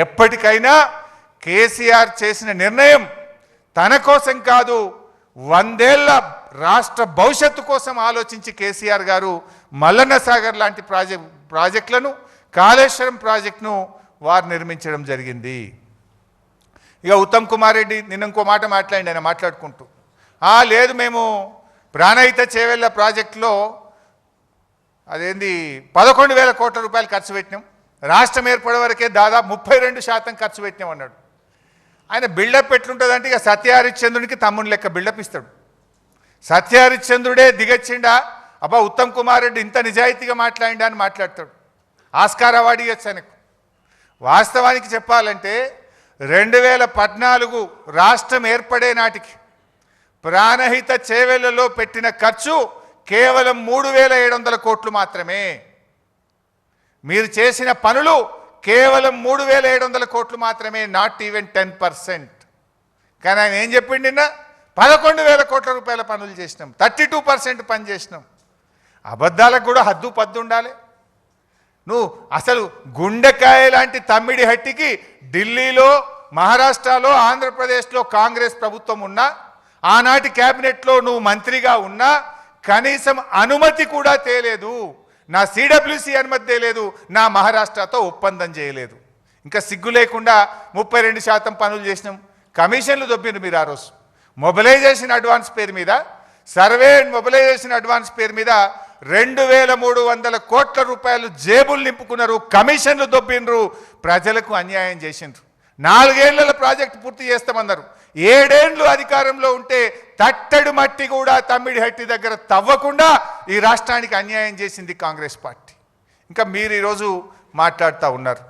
ఎప్పటికైనా కేసీఆర్ చేసిన నిర్ణయం తన కోసం కాదు వందేళ్ళ రాష్ట్ర భవిష్యత్తు కోసం ఆలోచించి కేసీఆర్ గారు మల్లన్న సాగర్ లాంటి ప్రాజెక్ట్ ప్రాజెక్టులను కాళేశ్వరం ప్రాజెక్టును వారు నిర్మించడం జరిగింది. ఇక ఉత్తమ్ కుమార్ రెడ్డి నిన్న ఇంకో మాట మాట్లాడి ఆయన మాట్లాడుకుంటూ "ఆ, లేదు మేము ప్రాణహిత చేవెళ్ళ ప్రాజెక్టులో అదేంది పదకొండు వేల కోట్ల రూపాయలు ఖర్చు పెట్టినాం. రాష్ట్రం ఏర్పడే వరకే దాదాపు ముప్పై రెండు శాతం ఖర్చు పెట్టినామన్నాడు ఆయన బిల్డప్ ఎట్లుంటుందంటే ఇక సత్యహరిశ్చంద్రునికి తమ్ముని లెక్క బిల్డప్ ఇస్తాడు. సత్యహరిశ్చంద్రుడే దిగచ్చిండా అబ్బా ఉత్తమ్ కుమార్ రెడ్డి ఇంత నిజాయితీగా మాట్లాడిండా అని మాట్లాడతాడు. ఆస్కార్ అవార్డు ఇవ్వచ్చు ఆయనకు. వాస్తవానికి చెప్పాలంటే రెండు వేల పద్నాలుగు రాష్ట్రం ఏర్పడే నాటికి ప్రాణహిత చేవెళ్ళలో పెట్టిన ఖర్చు కేవలం మూడు వేల ఏడు వందల కోట్లు మాత్రమే. మీరు చేసిన పనులు కేవలం మూడు వేల ఏడు వందల కోట్లు మాత్రమే నాట్ ఈవెన్ టెన్ పర్సెంట్ కానీ ఆయన ఏం చెప్పిండు నిన్న? పదకొండు వేల కోట్ల రూపాయల పనులు చేసినాం. థర్టీ టూ పర్సెంట్ పని చేసినాం. అబద్ధాలకు కూడా హద్దు పద్దు ఉండాలి. నువ్వు అసలు గుండెకాయ లాంటి తమ్మిడి హట్టికి ఢిల్లీలో మహారాష్ట్రలో ఆంధ్రప్రదేశ్లో కాంగ్రెస్ ప్రభుత్వం ఉన్నా ఆనాటి క్యాబినెట్లో నువ్వు మంత్రిగా ఉన్నా కనీసం అనుమతి కూడా తేలేదు. నా సిడబ్ల్యూసి అనుమతి లేదు నా మహారాష్ట్రతో ఒప్పందం చేయలేదు. ఇంకా సిగ్గు లేకుండా ముప్పై రెండు శాతం పనులు చేసినాం. కమిషన్లు దొబ్బిండ్రు మీరు ఆ రోజు. మొబిలైజేషన్ అడ్వాన్స్ పేరు మీద సర్వే అండ్ మొబిలైజేషన్ అడ్వాన్స్ పేరు మీద రెండు వేల మూడు వందల కోట్ల రూపాయలు జేబులు నింపుకున్నారు కమిషన్లు దొబ్బిండ్రు ప్రజలకు అన్యాయం చేసిండ్రు. నాలుగేళ్ళ ప్రాజెక్ట్ పూర్తి చేస్తామన్నారు. ఏడేండ్లు అధికారంలో ఉంటే తట్టడు మట్టి కూడా తమ్మిడి హట్టి దగ్గర తవ్వకుండా ఈ రాష్ట్రానికి అన్యాయం చేసింది కాంగ్రెస్ పార్టీ. ఇంకా మీరు ఈరోజు మాట్లాడుతూ ఉన్నారు.